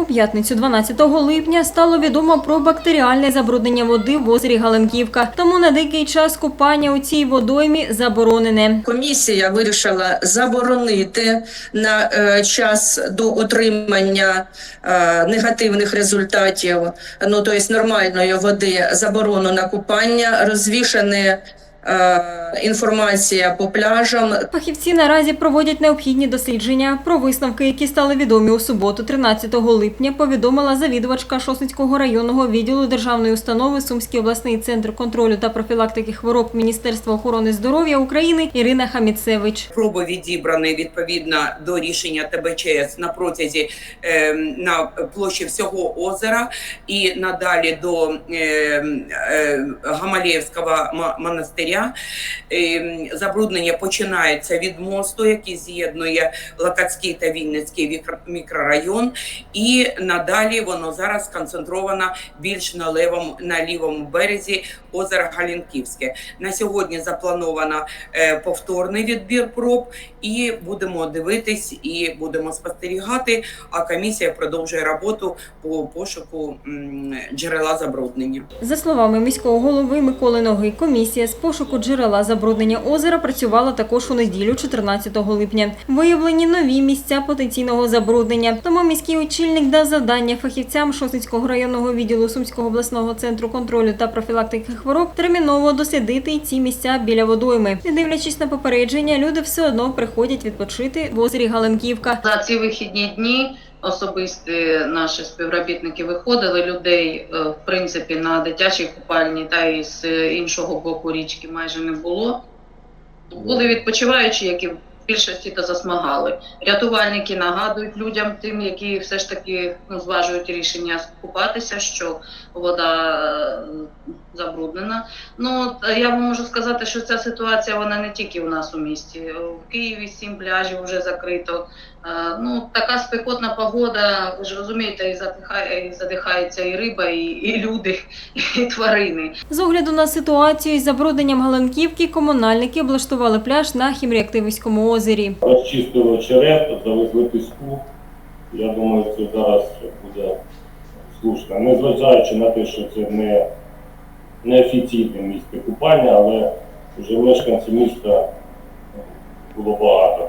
У п'ятницю 12 липня стало відомо про бактеріальне забруднення води в озері Галанківка. Тому на деякий час купання у цій водоймі заборонене. Комісія вирішила заборонити на е, час до отримання е, негативних результатів, ну тобто нормальної води, заборону на купання, розвішане інформація по пляжам, Фахівці наразі проводять необхідні дослідження. Про висновки, які стали відомі у суботу, 13 липня, повідомила завідувачка Шосницького районного відділу державної установи Сумський обласний центр контролю та профілактики хвороб Міністерства охорони здоров'я України Ірина Хаміцевич. проби відібрані відповідно до рішення ТБЧС на протязі е, на площі всього озера і надалі до е, е, Гамалєївського монастиря. Е, забруднення починається від мосту, який з'єднує Лакацький та Вінницький мікрорайон, і надалі воно зараз сконцентровано більш на лівому, на лівому березі озера Галінківське. На сьогодні заплановано е, повторний відбір проб, і будемо дивитись і будемо спостерігати. А комісія продовжує роботу по пошуку джерела забруднення. За словами міського голови Миколи Ноги, комісія з пошуку джерела забруднення озера працювала також у неділю, 14 липня. Виявлені нові місця потенційного забруднення. Тому міський очільник дав завдання фахівцям Шосницького районного відділу Сумського обласного центру контролю та профілактики хвороб терміново дослідити ці місця біля водойми. Не дивлячись на попередження, люди все одно приходять відпочити в озері Галенківка. За ці вихідні дні особисті наші співробітники виходили людей, е, в принципі, на дитячій купальні та і з іншого боку річки майже не було. Були відпочиваючі, які в більшості то засмагали. Рятувальники нагадують людям, тим, які все ж таки ну, зважують рішення купатися, що вода е, забруднена. Ну е, я вам можу сказати, що ця ситуація вона не тільки у нас у місті. В Києві сім пляжів вже закрито. Е, Ну, така спекотна погода, ви ж розумієте, і задихає, і задихається і риба, і, і люди, і тварини. З огляду на ситуацію із забрудненням Галенківки, комунальники облаштували пляж на Хімреактивському озері. Розчистили череп, завезли піску. Я думаю, це зараз буде слушно. Незважаючи на те, що це не, не офіційне місце купання, але вже мешканці міста було багато.